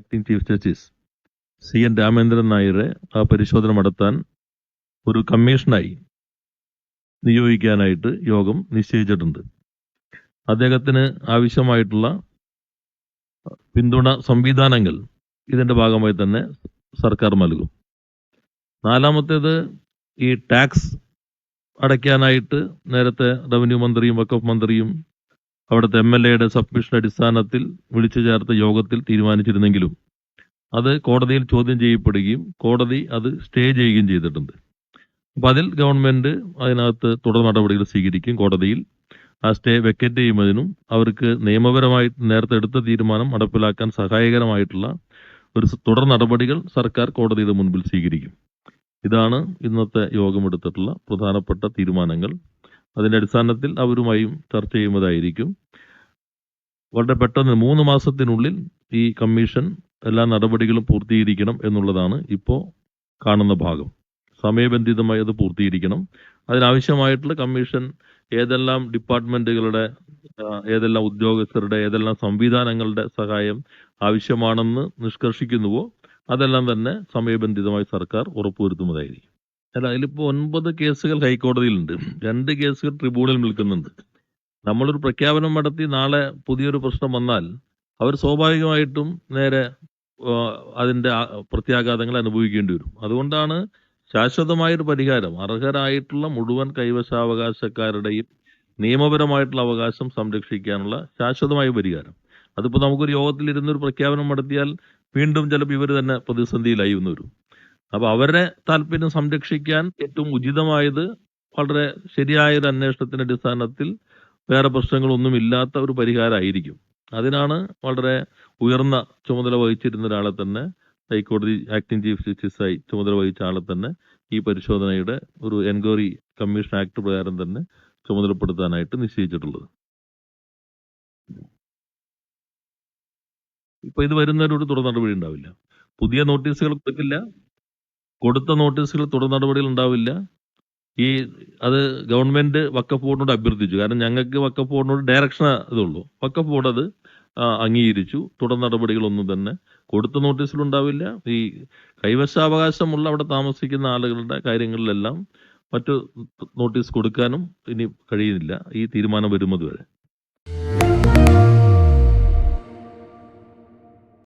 Acting chief justice C N Ramendran നായരെ ആ പരിശോധന നടത്താൻ ഒരു കമ്മീഷനായി നിയോഗിക്കാനായിട്ട് യോഗം നിശ്ചയിച്ചിട്ടുണ്ട്. അദ്ദേഹത്തിന് ആവശ്യമായിട്ടുള്ള പിന്തുണ സംവിധാനങ്ങൾ ഇതിന്റെ ഭാഗമായി തന്നെ സർക്കാർ നൽകും. നാലാമത്തേത് ഈ ടാക്സ് അടയ്ക്കാനായിട്ട് നേരത്തെ റവന്യൂ മന്ത്രിയും വക്കഫ് മന്ത്രിയും അവിടുത്തെ എം എൽ എയുടെ സബ്മിഷൻ അടിസ്ഥാനത്തിൽ വിളിച്ചു ചേർത്ത യോഗത്തിൽ തീരുമാനിച്ചിരുന്നെങ്കിലും അത് കോടതിയിൽ ചോദ്യം ചെയ്യപ്പെടുകയും കോടതി അത് സ്റ്റേ ചെയ്യുകയും ചെയ്തിട്ടുണ്ട്. അപ്പൊ അതിൽ ഗവൺമെന്റ് അതിനകത്ത് തുടർ നടപടികൾ സ്വീകരിക്കും കോടതിയിൽ. ആ സ്റ്റേ വെക്കറ്റ് ചെയ്യുന്നതിനും അവർക്ക് നിയമപരമായി നേരത്തെ എടുത്ത തീരുമാനം നടപ്പിലാക്കാൻ സഹായകരമായിട്ടുള്ള ഒരു തുടർ നടപടികൾ സർക്കാർ കോടതിയുടെ മുൻപിൽ സ്വീകരിക്കും. ഇതാണ് ഇന്നത്തെ യോഗം എടുത്തിട്ടുള്ള പ്രധാനപ്പെട്ട തീരുമാനങ്ങൾ. അതിന്റെ അടിസ്ഥാനത്തിൽ അവരുമായും ചർച്ച ചെയ്യുന്നതായിരിക്കും. വളരെ പെട്ടെന്ന് മൂന്ന് മാസത്തിനുള്ളിൽ ഈ കമ്മീഷൻ എല്ലാ നടപടികളും പൂർത്തീകരിക്കണം എന്നുള്ളതാണ് ഇപ്പോൾ കാണുന്ന ഭാഗം. സമയബന്ധിതമായി അത് പൂർത്തീകരിക്കണം. അതിനാവശ്യമായിട്ടുള്ള കമ്മീഷൻ ഏതെല്ലാം ഡിപ്പാർട്ട്മെന്റുകളുടെ ഏതെല്ലാം ഉദ്യോഗസ്ഥരുടെ ഏതെല്ലാം സംവിധാനങ്ങളുടെ സഹായം ആവശ്യമാണെന്ന് നിഷ്കർഷിക്കുന്നുവോ അതെല്ലാം തന്നെ സമയബന്ധിതമായി സർക്കാർ ഉറപ്പുവരുത്തുന്നതായിരിക്കും. അല്ല അതിലിപ്പോ ഒൻപത് കേസുകൾ ഹൈക്കോടതിയിലുണ്ട്. രണ്ട് കേസുകൾ ട്രിബ്യൂണൽ നിൽക്കുന്നുണ്ട് നമ്മളൊരു പ്രഖ്യാപനം നടത്തി നാളെ പുതിയൊരു പ്രശ്നം വന്നാൽ അവർ സ്വാഭാവികമായിട്ടും നേരെ അതിന്റെ പ്രത്യാഘാതങ്ങൾ അനുഭവിക്കേണ്ടി വരും. അതുകൊണ്ടാണ് ശാശ്വതമായൊരു പരിഹാരം. അർഹരായിട്ടുള്ള മുഴുവൻ കൈവശാവകാശക്കാരുടെയും നിയമപരമായിട്ടുള്ള അവകാശം സംരക്ഷിക്കാനുള്ള ശാശ്വതമായ പരിഹാരം. അതിപ്പോ നമുക്കൊരു യോഗത്തിലിരുന്നൊരു പ്രഖ്യാപനം നടത്തിയാൽ വീണ്ടും ചിലപ്പോൾ ഇവർ തന്നെ പ്രതിസന്ധിയിലായി എന്ന് വരും. അപ്പൊ അവരുടെ താല്പര്യം സംരക്ഷിക്കാൻ ഏറ്റവും ഉചിതമായത് വളരെ ശരിയായ ഒരു അന്വേഷണത്തിന്റെ അടിസ്ഥാനത്തിൽ വേറെ പ്രശ്നങ്ങളൊന്നും ഇല്ലാത്ത ഒരു പരിഹാരമായിരിക്കും. അതിനാണ് വളരെ ഉയർന്ന ചുമതല വഹിച്ചിരുന്ന ഒരാളെ തന്നെ ഹൈക്കോടതി ആക്ടിംഗ് ചീഫ് ജസ്റ്റിസായി ചുമതല വഹിച്ച ആളെ തന്നെ ഈ പരിശോധനയുടെ ഒരു എൻക്വയറി കമ്മീഷൻ ആക്ട് പ്രകാരം തന്നെ ചുമതലപ്പെടുത്താനായിട്ട് നിശ്ചയിച്ചിട്ടുള്ളത്. ഇപ്പൊ ഇത് വരുന്നവരോട് തുടർ നടപടി ഉണ്ടാവില്ല. പുതിയ നോട്ടീസുകൾ കൊടുക്കില്ല. കൊടുത്ത നോട്ടീസുകൾ തുടർ നടപടികൾ ഉണ്ടാവില്ല. ഈ അത് ഗവൺമെന്റ് വക്കഫ് ബോർഡിനോട് അഭ്യർത്ഥിച്ചു. കാരണം ഞങ്ങൾക്ക് വക്കഫ് ബോർഡിനോട് ഡയറക്ഷൻ ഇതുള്ളൂ വക്കഫ് ബോർഡ് അത് അംഗീകരിച്ചു. തുടർ നടപടികളൊന്നും തന്നെ കൊടുത്ത നോട്ടീസിലുണ്ടാവില്ല ഈ കൈവശാവകാശമുള്ള അവിടെ താമസിക്കുന്ന ആളുകളുടെ കാര്യങ്ങളിലെല്ലാം മറ്റു നോട്ടീസ് കൊടുക്കാനും ഇനി കഴിയുന്നില്ല. ഈ തീരുമാനം വരുന്നത് വരെ.